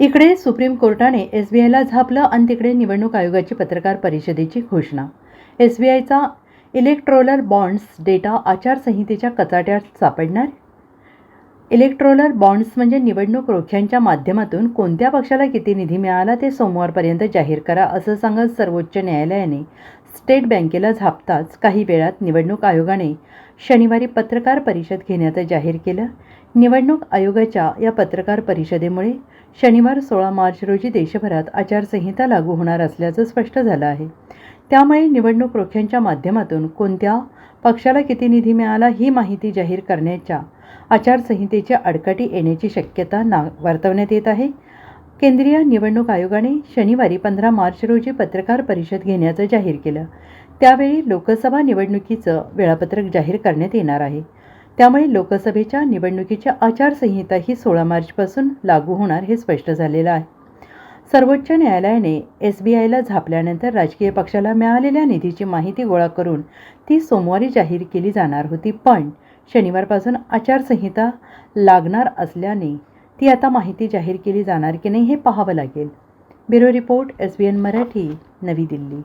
इकडे सुप्रीम कोर्टाने एस बी आयला झापलं आणि तिकडे निवडणूक आयोगाची पत्रकार परिषदेची घोषणा. एस बी आयचा इलेक्ट्रोलर बॉन्ड्स डेटा आचारसंहितेच्या कचाट्यात सापडणार? इलेक्ट्रोलर बॉन्ड्स म्हणजे निवडणूक रोख्यांच्या माध्यमातून कोणत्या पक्षाला किती निधी मिळाला ते सोमवारपर्यंत जाहीर करा असं सांगत सर्वोच्च न्यायालयाने स्टेट बँकेला झापताच काही वेळात निवडणूक आयोगाने शनिवारी पत्रकार परिषद घेण्याचं जाहीर केलं. निवडणूक आयोगाच्या या पत्रकार परिषदेमुळे शनिवार सोळा मार्च रोजी देशभरात आचारसंहिता लागू होणार असल्याचं स्पष्ट झालं आहे. त्यामुळे निवडणूक रोख्यांच्या माध्यमातून कोणत्या पक्षाला किती निधी मिळाला ही माहिती जाहीर करण्याच्या आचारसंहितेच्या अडकाटी येण्याची शक्यता ना वर्तवण्यात येत आहे. केंद्रीय निवडणूक आयोगाने शनिवारी पंधरा मार्च रोजी पत्रकार परिषद घेण्याचं जाहीर केलं. त्यावेळी लोकसभा निवडणुकीचं वेळापत्रक जाहीर करण्यात येणार आहे. त्यामुळे लोकसभेच्या निवडणुकीची आचारसंहिता ही सोळा मार्चपासून लागू होणार हे स्पष्ट झालेलं आहे. सर्वोच्च न्यायालयाने एस बी आयला झापल्यानंतर राजकीय पक्षाला मिळालेल्या निधीची माहिती गोळा करून ती सोमवारी जाहीर केली जाणार होती पण शनिवारपासून आचारसंहिता लागणार असल्याने ती आता माहिती जाहीर केली जाणार की नाही हे पाहावं लागेल. Bureau report S B N Marathi Navi Delhi.